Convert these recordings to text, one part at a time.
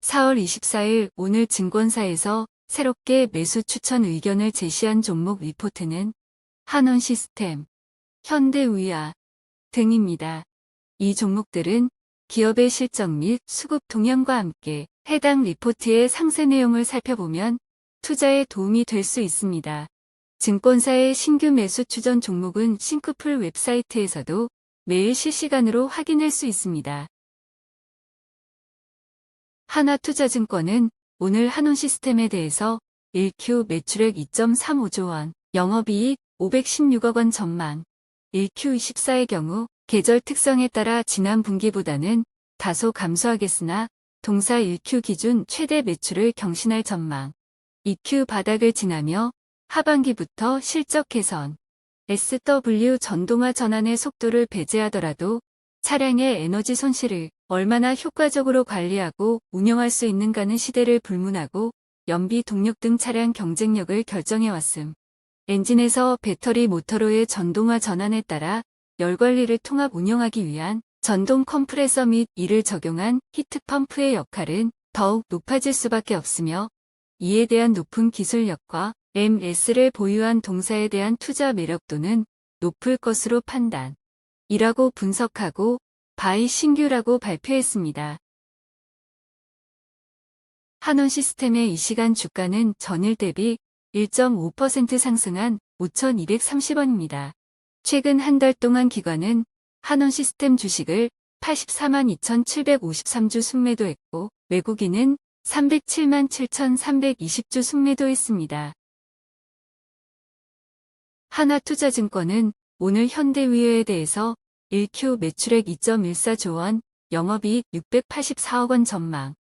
(4월 24일) 오늘 증권사에서 새롭게 매수 추천 의견을 제시한 종목 리포트는 한원 시스템, 현대의아 등입니다. 이 종목들은 기업의 실적 및 수급 동향과 함께 해당 리포트의 상세 내용을 살펴보면 투자에 도움이 될 수 있습니다. 증권사의 신규 매수 추전 종목은 싱크풀 웹사이트에서도 매일 실시간으로 확인할 수 있습니다. 하나투자증권은 오늘 한원시스템에 대해서 1Q 매출액 2.35조 원, 영업이익 516억 원 전망, 1Q24의 경우 계절 특성에 따라 지난 분기보다는 다소 감소하겠으나 동사 1Q 기준 최대 매출을 경신할 전망, 2Q 바닥을 지나며 하반기부터 실적 개선, SW 전동화 전환의 속도를 배제하더라도 차량의 에너지 손실을 얼마나 효과적으로 관리하고 운영할 수 있는가는 시대를 불문하고 연비 동력 등 차량 경쟁력을 결정해왔음. 엔진에서 배터리 모터로의 전동화 전환에 따라 열 관리를 통합 운영하기 위한 전동 컴프레서 및 이를 적용한 히트펌프의 역할은 더욱 높아질 수밖에 없으며 이에 대한 높은 기술력과 MS를 보유한 동사에 대한 투자 매력도는 높을 것으로 판단. 이라고 분석하고 바이 신규라고 발표했습니다. 한원 시스템의 이 시간 주가는 전일 대비 1.5% 상승한 5,230원입니다. 최근 한 달 동안 기관은 한원 시스템 주식을 84만 2,753주 순매도했고 외국인은 307만 7,320주 순매도했습니다. 하나투자증권은 오늘 현대위에 대해서 1Q 매출액 2.14조 원, 영업이익 684억 원 전망,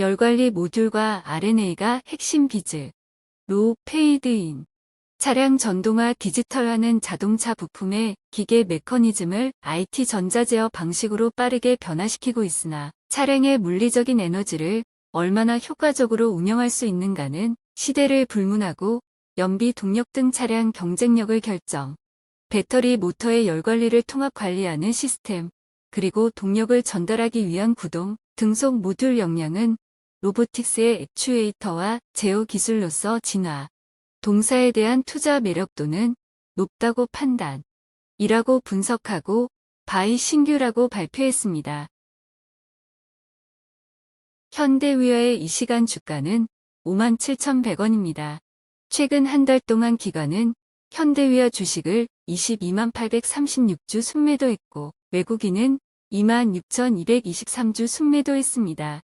열관리 모듈과 RNA가 핵심 비즈, 로 페이드인, 차량 전동화 디지털화는 자동차 부품의 기계 메커니즘을 IT 전자제어 방식으로 빠르게 변화시키고 있으나 차량의 물리적인 에너지를 얼마나 효과적으로 운영할 수 있는가는 시대를 불문하고 연비 동력 등 차량 경쟁력을 결정. 배터리 모터의 열 관리를 통합 관리하는 시스템, 그리고 동력을 전달하기 위한 구동, 등속 모듈 역량은 로보틱스의 액추에이터와 제어 기술로서 진화, 동사에 대한 투자 매력도는 높다고 판단, 이라고 분석하고 바이 신규라고 발표했습니다. 현대위아의 이 시간 주가는 57,100원입니다. 최근 한 달 동안 기관은 현대위아 주식을 22만 836주 순매도했고 외국인은 2만 6,223주 순매도했습니다.